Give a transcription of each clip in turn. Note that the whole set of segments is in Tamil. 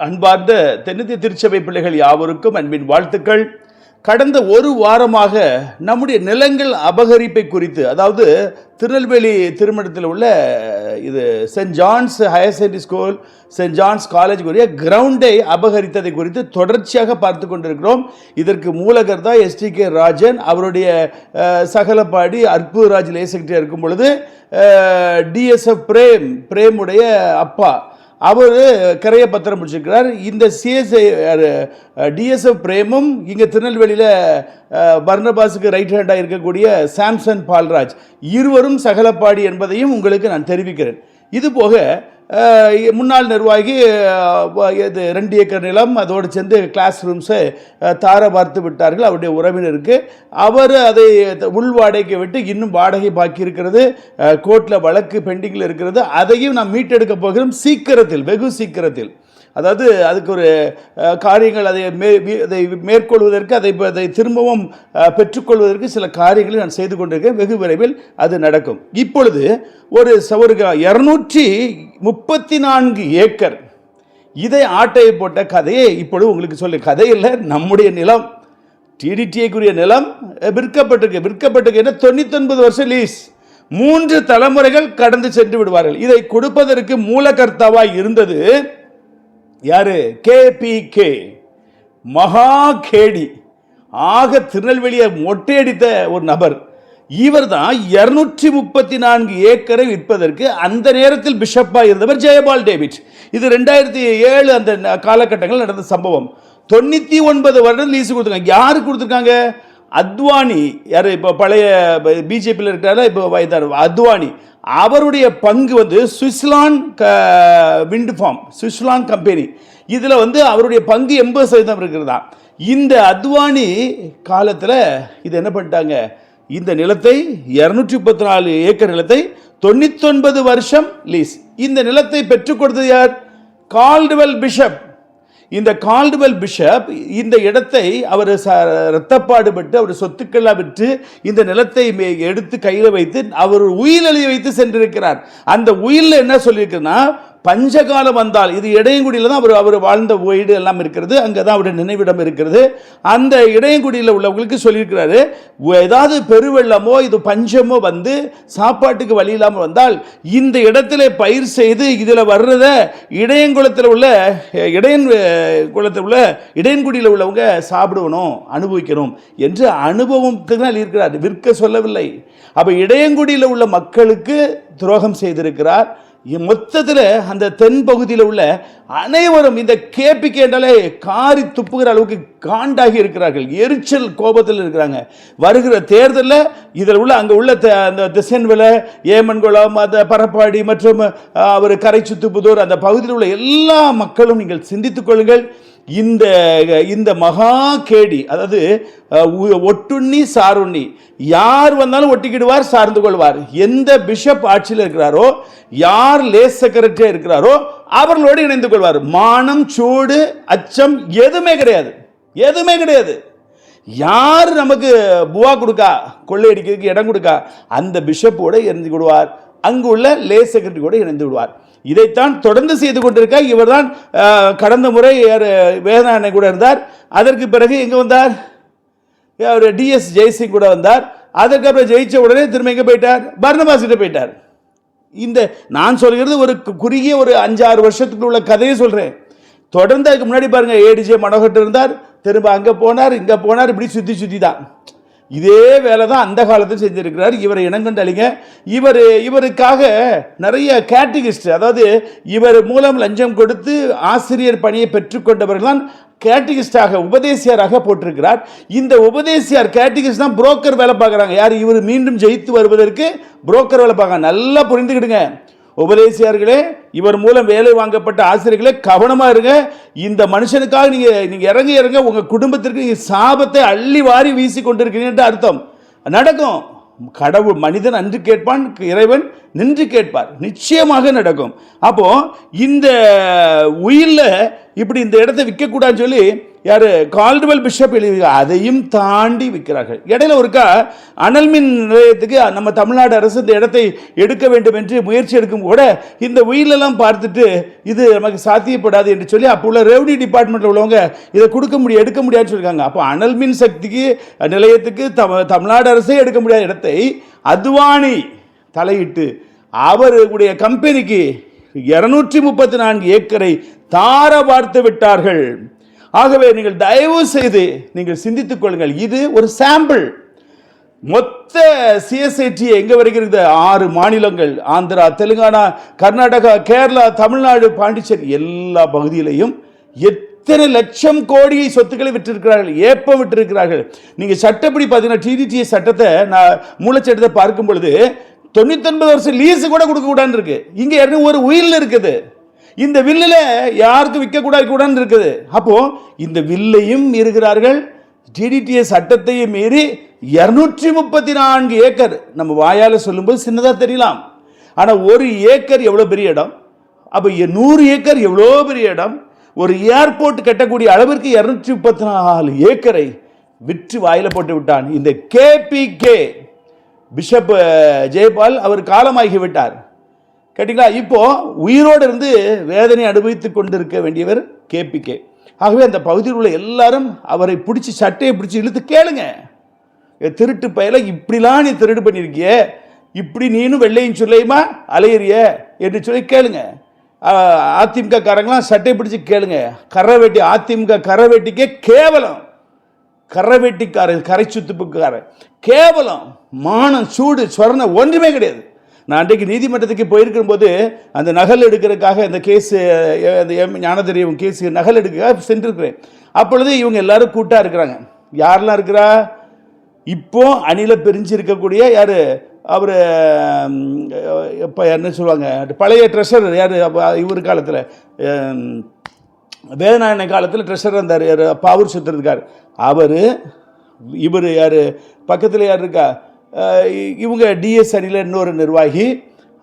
அன்பார்ந்த தென்னிந்திய திருச்சபை பிள்ளைகள் யாவருக்கும் அன்பின் வாழ்த்துக்கள். கடந்த ஒரு வாரமாக நம்முடைய நிலங்கள் அபகரிப்பை குறித்து அதாவது திருநெல்வேலி திருமணத்தில் உள்ள இது saint John's higher secondary school saint John's college உரிய கிரவுண்டை அபகரித்ததை குறித்து தொடர்ச்சியாக பார்த்து கொண்டிருக்கிறோம். இதற்கு மூலகர் தான் எஸ்டி கே ராஜன். அவருடைய சகலப்பாடி அற்புதராஜ் லே செக்ரட்டரி இருக்கும் பொழுது டிஎஸ்எஃப் பிரேம் பிரேமுடைய அப்பா அவர் கரையை பத்திரம் முடிச்சிருக்கிறார் இந்த சிஎஸ்ஐ டிஎஸ்எஃப் பிரேமும் இங்கே திருநெல்வேலியில் பர்னபாஸுக்கு ரைட் ஹேண்டாக இருக்கக்கூடிய சாம்சன் பால்ராஜ். இருவரும் சகலப்பாடி என்பதையும் உங்களுக்கு நான் தெரிவிக்கிறேன். இது போக முன்னாள் நிர்வாகி இது ரெண்டு ஏக்கர் நிலம் அதோடு சேர்ந்து கிளாஸ் ரூம்ஸை தார பார்த்து விட்டார்கள். அவருடைய உறவினருக்கு. அவர் அதை உள் வாடகைக்கு விட்டு இன்னும் வாடகை பாக்கி இருக்கிறது. கோர்ட்டில் வழக்கு பெண்டிங்கில் இருக்கிறது. அதையும் நாம் மீட்டெடுக்க போகிறோம். சீக்கிரத்தில் வெகு சீக்கிரத்தில். அதாவது அதுக்கு ஒரு காரியங்கள் அதை மே அதை மேற்கொள்வதற்கு அதை அதை திரும்பவும் பெற்றுக்கொள்வதற்கு சில காரியங்களை நான் செய்து கொண்டிருக்கேன். வெகு விரைவில் அது நடக்கும். இப்பொழுது ஒரு ச- ஒரு இரநூற்றி முப்பத்தி நான்கு ஏக்கர். இதை ஆட்டை போட்ட கதையை இப்பொழுது உங்களுக்கு சொல்லி கதையில் நம்முடைய நிலம். டிடிடிஐக்குரிய நிலம் விற்கப்பட்டிருக்கு. விற்கப்பட்டிருக்கு என்ன? தொண்ணூத்தொன்பது வருஷம் லீஸ் மூன்று தலைமுறைகள் கடந்து சென்று விடுவார்கள். இதை கொடுப்பதற்கு மூலகர்த்தாவாய் இருந்தது யாரு? கேபிகே. மகா கேடி. ஆக திருநெல்வேலியை மொட்டையடித்த ஒரு நபர். இவர் தான் இருநூற்றி முப்பத்தி நான்கு ஏக்கரை விற்பதற்கு அந்த நேரத்தில் பிஷப்பாக இருந்தவர் ஜெயபால் டேவிட். இது ரெண்டாயிரத்தி ஏழு அந்த ந- காலகட்டங்கள் நடந்த சம்பவம். தொண்ணூற்றி ஒன்பது வருடம் லீஸு கொடுத்துருக்காங்க. யாருக்கு கொடுத்துருக்காங்க? அத்வானி யார் இப்போ பழைய பிஜேபியில் இருக்கிறாரா இப்போ வயதார் அத்வானி. அவருடைய பங்கு வந்து சுவிஸ்லான் க விண்ட் ஃபார்ம் சுவிஸ்லான் கம்பெனி. இதில் வந்து அவருடைய பங்கு எண்பது சதவீதம் இருக்கிறதா. இந்த அத்வானி காலத்தில் இது என்ன பண்ணிட்டாங்க? இந்த நிலத்தை இரநூற்றி முப்பத்தி நாலு ஏக்கர் நிலத்தை தொண்ணூத்தொன்பது வருஷம் லீஸ் இந்த நிலத்தை பெற்றுக் கொடுத்தது யார்? கால்டுவெல் பிஷப் இந்த கால்டுவெல் பிஷப் இந்த இடத்தை அவர் ச இரத்தப்பாடுபட்டு அவர் சொத்துக்களாக விற்று இந்த நிலத்தை எடுத்து கையில் வைத்து அவர் உயிலெழுதி வைத்து சென்றிருக்கிறார். அந்த உயிரில் என்ன சொல்லியிருக்குன்னா பஞ்சகாலம் வந்தால் இது இடையங்குடியில் தான் அவர் அவர் வாழ்ந்த வீடு எல்லாம் இருக்கிறது அங்கே தான் அவருடைய நினைவிடம் இருக்கிறது. அந்த இடையங்குடியில் உள்ளவங்களுக்கு சொல்லியிருக்கிறாரு ஏதாவது பெருவெள்ளமோ இது பஞ்சமோ வந்து சாப்பாட்டுக்கு வழி இல்லாமல் வந்தால் இந்த இடத்துல பயிர் செய்து இதில் வர்றத இடையங்குளத்தில் உள்ள இடையன் குளத்தில் உள்ள இடையன்குடியில் உள்ளவங்க சாப்பிடணும் அனுபவிக்கணும் என்று அனுபவத்தினால் இருக்கிறார். விற்க சொல்லவில்லை. அப்போ இடையங்குடியில் உள்ள மக்களுக்கு துரோகம் செய்திருக்கிறார். மொத்தத்தில் அந்த தென் பகுதியில் உள்ள அனைவரும் இந்த கேபிக்கு என்றாலே காரி துப்புகிற அளவுக்கு காண்டாகி இருக்கிறார்கள். எரிச்சல் கோபத்தில் இருக்கிறாங்க. வருகிற தேர்தலில் இதில் உள்ள அங்கே உள்ள த- அந்த திசைன்வில ஏமன்குளம் அந்த பரப்பாடி மற்றும் அஹ், அவர் கரைச்சுத்துப்புதூர் அந்த பகுதியில் உள்ள எல்லா மக்களும் நீங்கள் சிந்தித்துக் கொள்ளுங்கள். இந்த இந்த மகா கேடி அதாவது ஒட்டுண்ணி சாருண்ணி. யார் வந்தாலும் ஒட்டிக்கிடுவார் சார்ந்து கொள்வார். எந்த பிஷப் ஆட்சியில் இருக்கிறாரோ யார் லேஸ் செக்ரட்டரியாக இருக்கிறாரோ அவர்களோடு இணைந்து கொள்வார். மானம் சூடு அச்சம் எதுவுமே கிடையாது. எதுவுமே கிடையாது. யார் நமக்கு புவா கொடுக்கா கொள்ளையடிக்கிறதுக்கு இடம் கொடுக்கா அந்த பிஷப்போடு இருந்து விடுவார். அங்கு உள்ள லே செக்ரட்டரி கூட இணைந்து விடுவார். இதைத்தான் தொடர்ந்து செய்து கொண்டிருக்கார் இவர்தான் தான் கடந்த முறை யார் வேதநாயனை கூட இருந்தார். அதற்கு பிறகு எங்கே வந்தார்? அவர் டிஎஸ் ஜெய்சிங் கூட வந்தார். அதுக்கப்புறம் ஜெயிச்ச உடனே திரும்ப எங்கே போயிட்டார். பர்னபாஸ் கிட்ட போயிட்டார். இந்த நான் சொல்கிறது ஒரு கு- குறுகிய ஒரு அஞ்சாறு வருஷத்துக்குள்ள உள்ள கதையை சொல்கிறேன் தொடர்ந்து அதுக்கு முன்னாடி பாருங்கள் ஏடிஜே மனோகர் இருந்தார். திரும்ப அங்கே போனார் இங்கே போனார் இப்படி சுற்றி சுற்றி தான். இதே வேலை தான் அந்த காலத்தில் செஞ்சிருக்கிறார். இவரை இனங்கண்டு அழிங்க இவர் இவருக்காக நிறைய கேட்டகிஸ்ட் அதாவது இவர் மூலம் லஞ்சம் கொடுத்து ஆசிரியர் பணியை பெற்றுக்கொண்டவர்கள் தான் கேட்டகிஸ்டாக உபதேசியராக போட்டிருக்கிறார். இந்த உபதேசியார் கேட்டகிஸ்ட் தான் புரோக்கர் வேலை பார்க்குறாங்க. யார்? இவர் மீண்டும் ஜெயித்து வருவதற்கு புரோக்கர் வேலை பார்க்க நல்லா புரிந்துக்கிடுங்க. உபதேசியார்களே இவர் மூலம் வேலை வாங்கப்பட்ட ஆசிரியர்களே கவனமாக இருங்க. இந்த மனுஷனுக்காக நீங்கள் நீங்கள் இறங்க இறங்க உங்கள் குடும்பத்திற்கு நீங்கள் சாபத்தை அள்ளி வாரி வீசி கொண்டிருக்கிறீங்கன்னு அர்த்தம். நடக்கும். கடவுள் மனிதன் அன்று கேட்பான் இறைவன் நின்று கேட்பார். நிச்சயமாக நடக்கும். அப்போது இந்த உயிரில் இப்படி இந்த இடத்த விற்கக்கூடாதுன்னு சொல்லி யார்? கால்டுவெல் பிஷப் எழுதி அதையும் தாண்டி விற்கிறார்கள். இடையில ஒருக்கா அனல் மின் நிலையத்துக்கு நம்ம தமிழ்நாடு அரசு இந்த இடத்தை எடுக்க வேண்டும் என்று முயற்சி எடுக்கும் கூட இந்த உயிலெல்லாம் பார்த்துட்டு இது நமக்கு சாத்தியப்படாது என்று சொல்லி அப்போ உள்ள ரெவன்யூ டிபார்ட்மெண்ட்டில் உள்ளவங்க இதை கொடுக்க முடியும் எடுக்க முடியாதுன்னு சொல்லியிருக்காங்க. அப்போ அனல் மின் சக்திக்கு நிலையத்துக்கு தம தமிழ்நாடு அரசே எடுக்க முடியாத இடத்தை அத்வானி தலையிட்டு அவருடைய கம்பெனிக்கு இருநூற்றி முப்பத்தி நான்கு ஏக்கரை தார பார்த்து விட்டார்கள். ஆகவே நீங்கள் தயவு செய்து நீங்கள் சிந்தித்துக் கொள்ளுங்கள். இது ஒரு சாம்பிள் மொத்த சிஎஸ்ஐடி எங்க வருகிறது? ஆறு மாநிலங்கள். ஆந்திரா தெலுங்கானா கர்நாடகா கேரளா தமிழ்நாடு பாண்டிச்சேரி எல்லா பகுதியிலையும் எத்தனை லட்சம் கோடியை சொத்துக்களை விட்டிருக்கிறார்கள் ஏப்பம் விட்டிருக்கிறார்கள் நீங்கள் சட்டப்படி பார்த்தீங்கன்னா டிடிடி சட்டத்தை நான் மூலச்சட்டத்தை பார்க்கும் பொழுது தொண்ணூத்தொன்பது வருஷம் லீஸு கூட கொடுக்க இருக்குது இருக்கு. இங்க ஒரு உயிரில் இருக்குது. இந்த வில்லில் யாருக்கும் விற்கக்கூடாது கூடாதுன்னு இருக்குது. அப்போது இந்த வில்லையும் இருக்கிறார்கள் டிடிடிஎஸ் சட்டத்தையும் மீறி இரநூற்றி முப்பத்தி நான்கு ஏக்கர் நம்ம வாயால் சொல்லும்போது சின்னதாக தெரியலாம். ஆனால் ஒரு ஏக்கர் எவ்வளோ பெரிய இடம்? அப்போ நூறு ஏக்கர் எவ்வளோ பெரிய இடம்? ஒரு ஏர்போர்ட் கட்டக்கூடிய அளவிற்கு இரநூற்றி முப்பத்தி நாலு ஏக்கரை விற்று வாயில் போட்டு விட்டான். இந்த கேபிகே பிஷப் ஜெயபால் அவர் காலமாகி விட்டார் கேட்டிங்களா? இப்போ உயிரோடு இருந்து வேதனை அனுபவித்து கொண்டிருக்க வேண்டியவர் கேபிகே. ஆகவே அந்த பகுதியில் உள்ள எல்லாரும் அவரை பிடிச்சி சட்டையை பிடிச்சி இழுத்து கேளுங்க. திருட்டு பயல இப்படிலாம் நீ திருடு பண்ணியிருக்கிய? இப்படி நீனும் வெள்ளையும் சொல்லையுமா அலையிறிய? என்று சொல்லி கேளுங்க. அதிமுக காரங்களாம் சட்டை பிடிச்சி கேளுங்க. கரை வெட்டி அதிமுக கரை வெட்டிக்கே கேவலம். கரை வெட்டிக்காரன் கரை சுத்துப்புக்காரன் கேவலம். மானம் சூடு சொரணம் ஒன்றுமே கிடையாது. நான் அன்றைக்கு நீதிமன்றத்துக்கு போயிருக்கும்போது அந்த நகல் எடுக்கிறதுக்காக அந்த கேஸ் அந்த எம் ஞானதெரியும் கேஸ் நகல் எடுக்க சென்றிருக்கிறேன். அப்பொழுது இவங்க எல்லாரும் கூட்டாக இருக்கிறாங்க. யாரெல்லாம் இருக்கிறா? இப்போ அணில பிரிஞ்சு இருக்கக்கூடிய யார்? அவர் இப்போ என்ன சொல்லுவாங்க? பழைய ட்ரெஷரர் யார்? இவர் காலத்தில் வேதநாயன காலத்தில் ட்ரெஷரர் இருந்தார். யார்? பாவூர் சுத்திருக்கார் அவர் இவர் யார்? பக்கத்தில் யார் இருக்கா? இவங்க டிஎஸ் அணியில் இன்னொரு நிர்வாகி.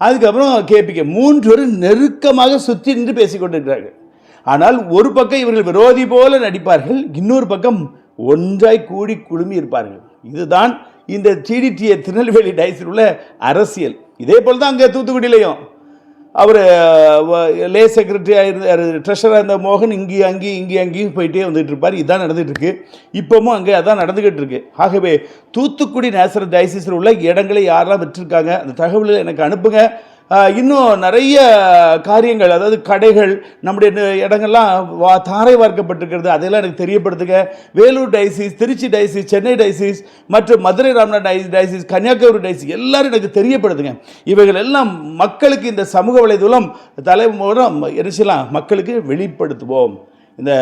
அதுக்கப்புறம் கேபிகே மூன்று நெருக்கமாக சுற்றி நின்று பேசிக்கொண்டிருக்கிறார்கள் ஆனால் ஒரு பக்கம் இவர்கள் விரோதி போல நடிப்பார்கள் இன்னொரு பக்கம் ஒன்றாய் கூடி குழுமி இருப்பார்கள். இதுதான் இந்த டிடிடிஏ திருநெல்வேலி டைஸில் உள்ள அரசியல். இதே போல் தான் அங்கே தூத்துக்குடியிலையும். அவர் லே செக்ரட்டரியாக இருந்தார் ட்ரெஷராக இருந்த மோகன் இங்கேயும் அங்கேயும் இங்கேயும் அங்கேயும் போயிட்டே வந்துட்டு இருப்பார். இதான் நடந்துட்டு இருக்கு. இப்போவும் அங்கே அதான் நடந்துகிட்டு இருக்கு. ஆகவே தூத்துக்குடி நேசர டைசிஸில் உள்ள இடங்களை யாரெல்லாம் விட்டுருக்காங்க அந்த தகவலை எனக்கு அனுப்புங்க. இன்னும் நிறைய காரியங்கள் அதாவது கடைகள் நம்முடைய இடங்கள்லாம் வா தாரை வார்க்கப்பட்டிருக்கிறது. அதையெல்லாம் எனக்கு தெரியப்படுத்துங்க. Vellore diocese Tiruchi diocese Chennai diocese மற்றும் மதுரை ராமநாத் டை டைசிஸ் கன்னியாகுமரி டைசிஸ் எல்லாரும் எனக்கு தெரியப்படுத்துங்க. இவைகள் எல்லாம் மக்களுக்கு இந்த சமூக வலைதளம் தலைமுறம் என்ன மக்களுக்கு வெளிப்படுத்துவோம். இந்த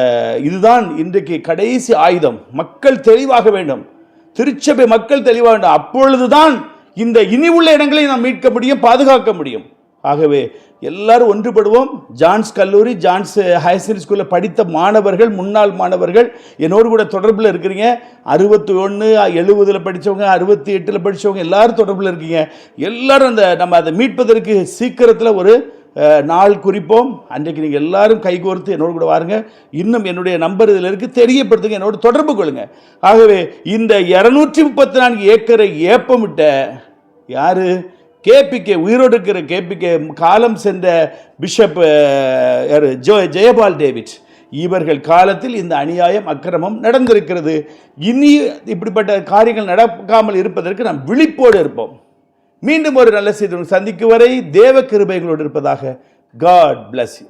இதுதான் இன்றைக்கு கடைசி ஆயுதம். மக்கள் தெளிவாக வேண்டும். திருச்சபை மக்கள் தெளிவாக வேண்டும். அப்பொழுதுதான் இந்த இனி உள்ள இடங்களை நாம் மீட்க முடியும் பாதுகாக்க முடியும். ஆகவே எல்லாரும் ஒன்றுபடுவோம். ஜான்ஸ் கல்லூரி ஜான்ஸ் ஹையர் செகண்டரி ஸ்கூலில் படித்த மாணவர்கள் முன்னாள் மாணவர்கள் என்னோடு கூட தொடர்பில் இருக்கிறீங்க. அறுபத்தி ஒன்று எழுபதில் படித்தவங்க அறுபத்தி எட்டில் படித்தவங்க எல்லாரும் தொடர்பில் இருக்கீங்க. எல்லாரும் அந்த நம்ம அதை மீட்பதற்கு சீக்கிரத்தில் ஒரு நாள் குறிப்போம். அன்றைக்கு நீங்கள் எல்லாரும் கைகோர்த்து என்னோடு கூட வாருங்க. இன்னும் என்னுடைய நம்பர் இதில் இருக்குது தெரியப்படுத்துங்க என்னோட தொடர்பு கொள்ளுங்க. ஆகவே இந்த இரநூற்றி முப்பத்தி நான்கு ஏக்கரை ஏப்பமிட்ட யாரு? கேபிகே உயிரோடு இருக்கிற கேபிகே காலம் சென்ற பிஷப் யார்? Joe Jeyapaul David. இவர்கள் காலத்தில் இந்த அநியாயம் அக்கிரமம் நடந்திருக்கிறது. இனி இப்படிப்பட்ட காரியங்கள் நடக்காமல் இருப்பதற்கு நாம் விழிப்போடு இருப்போம். மீண்டும் ஒரு நல்ல செய்தி சந்திக்கும் வரை தேவ கிருபைகளோடு இருப்பதாக காட் பிளஸ் யூ